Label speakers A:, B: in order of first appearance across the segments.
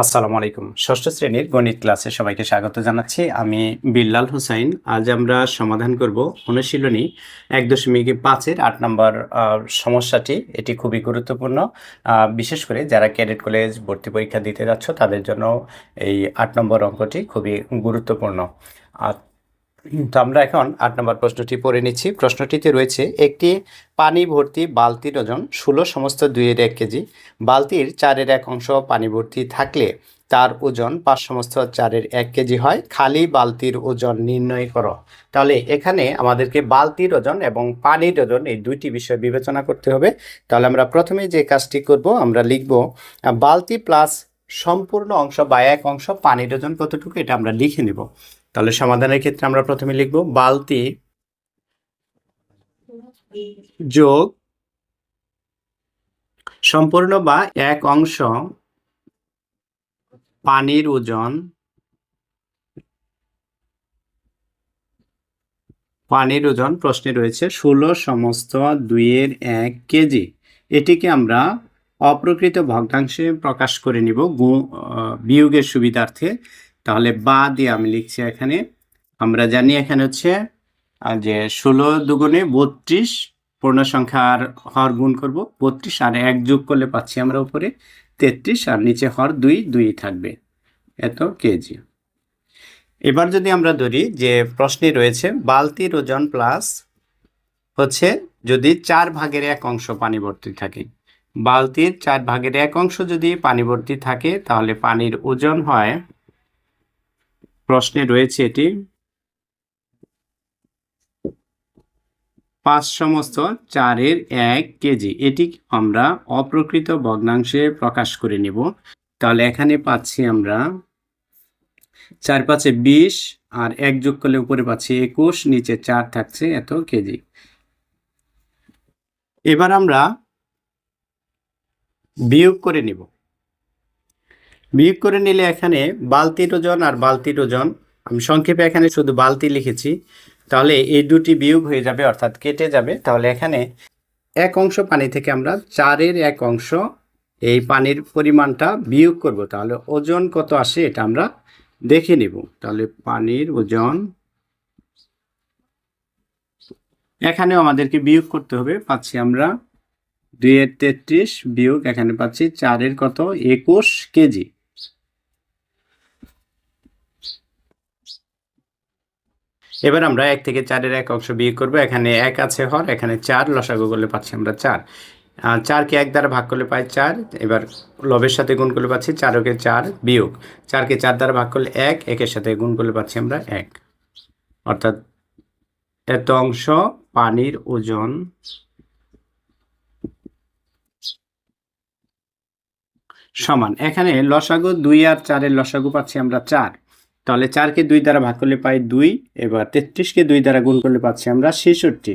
A: আসসালামু আলাইকুম। ষষ্ঠ শ্রেণির গণিত ক্লাসে সবাইকে স্বাগত জানাচ্ছি। আমি বিল্লাল হুসাইন। আজ আমরা সমাধান করব অনুশীলনী এক দশমিক পাঁচের আট নম্বর সমস্যাটি। এটি খুবই গুরুত্বপূর্ণ। বিশেষ করে যারা ক্যাডেট কলেজ ভর্তি পরীক্ষা দিতে যাচ্ছ, তাদের জন্য এই আট নম্বর অঙ্কটি খুবই গুরুত্বপূর্ণ। তো আমরা এখন আট নম্বর প্রশ্নটি পড়ে নিচ্ছি। প্রশ্নটিতে রয়েছে, একটি পানি ভর্তি বালতির ওজন ষোলো, সমস্ত দুইয়ের এক কেজি। বালতির চারের এক অংশ পানি ভর্তি থাকলে তার ওজন পাঁচ, সমস্ত চারের এক কেজি হয়। খালি বালতির ওজন নির্ণয় করো। তাহলে এখানে আমাদেরকে বালতির ওজন এবং পানির ওজন এই দুইটি বিষয় বিবেচনা করতে হবে। তাহলে আমরা প্রথমে যে কাজটি করব, আমরা লিখব, বালতি প্লাস সম্পূর্ণ অংশ বা এক অংশ পানির ওজন কতটুকু, এটা আমরা লিখে নেব। তাহলে সমাধানের ক্ষেত্রে আমরা প্রথমে লিখব বালতি যোগ সম্পূর্ণ বা এক অংশ পানির ওজন পানির ওজন প্রশ্নে রয়েছে ষোলো সমস্ত দুইয়ের এক কেজি। এটিকে আমরা অপ্রকৃত ভগ্নাংশে প্রকাশ করে নিব বিয়োগের সুবিধার্থে। তাহলে বা দিয়ে আমি লিখছি এখানে। আমরা জানি এখানে হচ্ছে যে ষোলো দুগুণে বত্রিশ, পূর্ণ সংখ্যার হর গুণ করব, বত্রিশ, আর এক যোগ করলে পাচ্ছি আমরা উপরে তেত্রিশ, আর নিচে হর দুই দুই থাকবে। এত কেজি। এবার যদি আমরা ধরি যে প্রশ্নে রয়েছে, বালতির ওজন প্লাস হচ্ছে যদি চার ভাগের এক অংশ পানি ভর্তি থাকে। বালতির চার ভাগের এক অংশ যদি পানি ভর্তি থাকে, তাহলে পানির ওজন হয় প্রশ্নে রয়েছে এটি। পাঁচ সমস্ত চারের এক কেজি, এটি আমরা অপ্রকৃত ভগ্নাংশে প্রকাশ করে নেব। তাহলে এখানে পাচ্ছি আমরা চার পাঁচে বিশ আর এক যোগ করলে উপরে পাচ্ছি একুশ, নিচে চার থাকছে এত কেজি। এবার আমরা বিয়োগ করে নিব। বিয়োগ করে নিলে এখানে বালতির ওজন আর বালতির ওজন, আমি সংক্ষেপে এখানে শুধু বালতি লিখেছি, তাহলে এই দুটি বিয়োগ হয়ে যাবে, অর্থাৎ কেটে যাবে। তাহলে এখানে এক অংশ পানি থেকে আমরা চারের এক অংশ এই পানির পরিমাণটা বিয়োগ করব। তাহলে ওজন কত আসে এটা আমরা দেখে নিব। তাহলে পানির ওজন, এখানেও আমাদেরকে বিয়োগ করতে হবে। পাচ্ছি আমরা দুইয়ের তেত্রিশ বিয়োগ, এখানে পাচ্ছি চারের কত? একুশ কেজি। এবার আমরা এক থেকে চারের এক অংশ বিয়োগ করব। এখানে এক আছে হর, এখানে চার লসাগু করলে পাচ্ছি আমরা চার। চারকে এক দ্বারা ভাগ করলে পাই চার। এবার লবের সাথে গুণ করলে পাচ্ছি চারকে চার বিয়োগ। চারকে চার দ্বারা ভাগ করলে এক, একের সাথে গুণ করলে পাচ্ছি আমরা এক। অর্থাৎ এত অংশ পানির ওজন সমান। এখানে লসাগু দুই আর চারের লসাগু পাচ্ছি আমরা চার। তাহলে চারকে দুই দ্বারা ভাগ করলে পাই দুই, এবার তেত্রিশকে দুই দ্বারা গুণ করলে পাচ্ছি আমরা ছেষট্টি।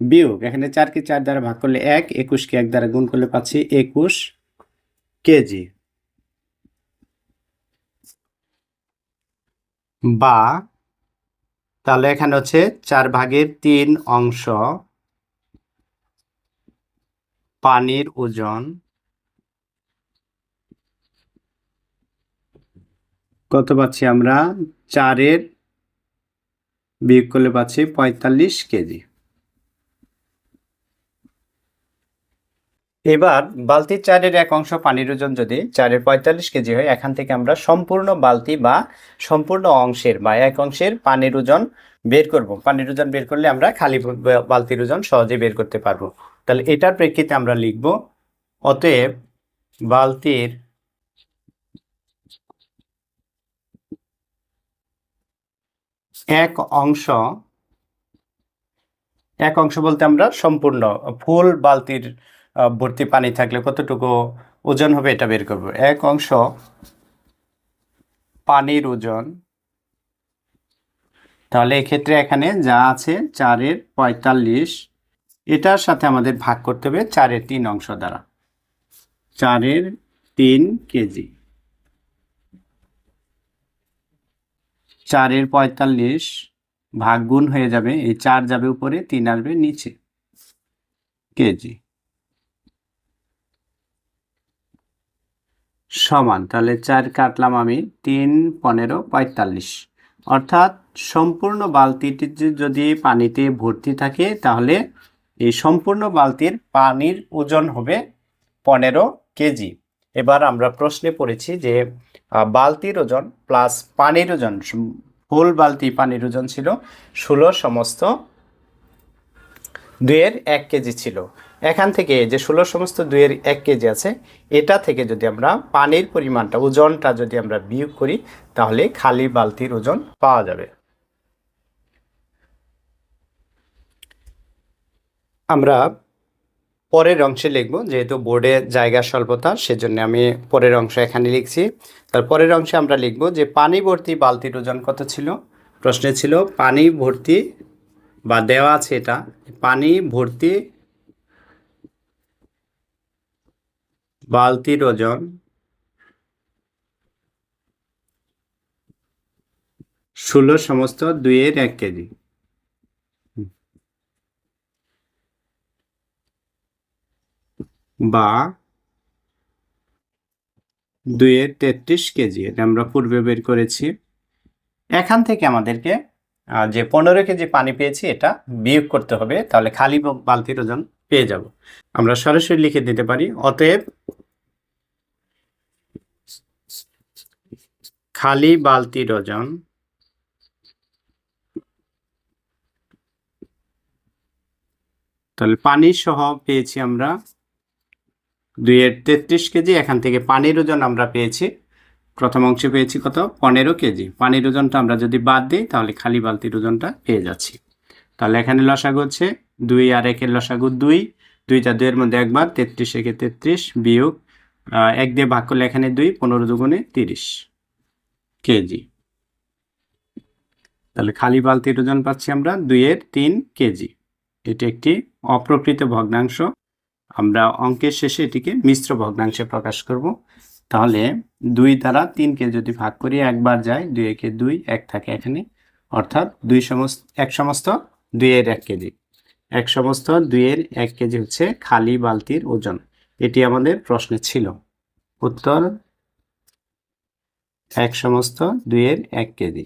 A: বিয়োগ, এখানে চারকে চার দ্বারা ভাগ করলে এক, একুশকে এক দ্বারা গুণ করলে পাচ্ছি একুশ কেজি। বা, তাহলে এখানে হচ্ছে চার ভাগের তিন অংশ পানির ওজন কত পাচ্ছি আমরা? চারের বিয়োগ করলে পাচ্ছি পঁয়তাল্লিশ কেজি। এবার বালতির চারের এক অংশ পানির ওজন যদি চারের পঁয়তাল্লিশ কেজি হয়, এখান থেকে আমরা সম্পূর্ণ বালতি বা সম্পূর্ণ অংশের বা এক অংশের পানির ওজন বের করব। পানির ওজন বের করলে আমরা খালি বালতির ওজন সহজে বের করতে পারব। তাহলে এটার প্রেক্ষিতে আমরা লিখব, অতএব বালতির এক অংশ এক অংশ বলতে আমরা সম্পূর্ণ ফুল বালতির ভর্তি পানি থাকলে কতটুকু ওজন হবে এটা বের করব। এক অংশ পানির ওজন। তাহলে এক্ষেত্রে এখানে যা আছে চারের পঁয়তাল্লিশ, এটার সাথে আমাদের ভাগ করতে হবে চারের তিন অংশ দ্বারা। চারের তিন কেজি। চারের পঁয়তাল্লিশ ভাগ গুণ হয়ে যাবে, এই চার যাবে উপরে, তিন আসবে নিচে। কেজি সমান, তাহলে চার কাটলাম আমি তিন, পনেরো, পঁয়তাল্লিশ। অর্থাৎ সম্পূর্ণ বালতিটি যদি পানিতে ভর্তি থাকে, তাহলে এই সম্পূর্ণ বালতির পানির ওজন হবে পনেরো কেজি। এবার আমরা প্রশ্নে পড়েছি যে বালতির ওজন প্লাস পানির ওজন ফুল বালতি পানির ওজন ছিল ষোলো সমস্ত দুইয়ের এক কেজি ছিল। এখান থেকে যে ষোলো সমস্ত দুইয়ের এক কেজি আছে, এটা থেকে যদি আমরা পানির পরিমাণটা, ওজনটা যদি আমরা বিয়োগ করি, তাহলে খালি বালতির ওজন পাওয়া যাবে। আমরা পরের অংশে লিখব, যেহেতু বোর্ডে জায়গা স্বল্পতা, সেজন্য আমি পরের অংশ এখানে লিখছি। তার পরের অংশে আমরা লিখব যে পানি ভর্তি বালতির ওজন কত ছিল? প্রশ্নে ছিল, পানি ভর্তি বা দেওয়া আছে এটা, পানি ভর্তি বালতির ওজন ষোলো সমস্ত দুইয়ের এক কেজি। বা দুইয়ের তেত্রিশ কেজি, এটা আমরা পূর্বে বের করেছি। এখান থেকে আমাদেরকে যে পনেরো কেজি পানি পেয়েছি, এটা বিয়োগ করতে হবে, তাহলে খালি বালতির ওজন পেয়ে যাব। আমরা সরাসরি লিখে দিতে পারি, অতএব খালি বালতির ওজন তাহলে পানি সহ পেয়েছি আমরা দুইয়ের তেত্রিশ কেজি, এখান থেকে পানির ওজন আমরা পেয়েছি। প্রথম অংশে পেয়েছি কত? পনেরো কেজি। পানির ওজনটা আমরা যদি বাদ দিই, তাহলে খালি বালতির ওজনটা পেয়ে যাচ্ছি। তাহলে এখানে লসাগু হচ্ছে দুই আর একের লসাগু দুই। দুইটা দুইয়ের মধ্যে একবার, তেত্রিশ একে তেত্রিশ বিয়োগ এক দিয়ে ভাগ করলে এখানে দুই, পনেরো দুগুণে তিরিশ কেজি। তাহলে খালি বালতির ওজন পাচ্ছি আমরা দুইয়ের তিন কেজি। এটি একটি অপ্রকৃত ভগ্নাংশ। আমরা অঙ্কের শেষে এটিকে মিশ্র ভগ্নাংশে প্রকাশ করব। তাহলে দুই দ্বারা তিনকে যদি ভাগ করি, একবার যায়, দুই একে দুই, এক থাকে এখানে। অর্থাৎ দুই সমস্ত, এক সমস্ত দুইয়ের এক কেজি। এক সমস্ত দুইয়ের এক কেজি হচ্ছে খালি বালতির ওজন। এটি আমাদের প্রশ্নে ছিল। উত্তর, এক সমস্ত দুইয়ের এক কেজি।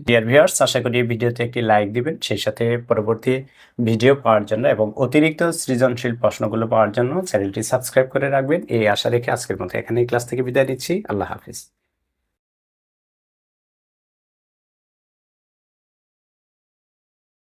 A: ডিয়ার ভিউয়ার্স আশা করি ভিডিওতে একটি লাইক দিবেন। সেই সাথে পরবর্তী ভিডিও পাওয়ার জন্য এবং অতিরিক্ত সৃজনশীল প্রশ্নগুলো পাওয়ার জন্য চ্যানেলটি সাবস্ক্রাইব করে রাখবেন। এই আশা রেখে আজকের মতো এখানে ক্লাস থেকে বিদায় নিচ্ছি। আল্লাহ হাফিজ।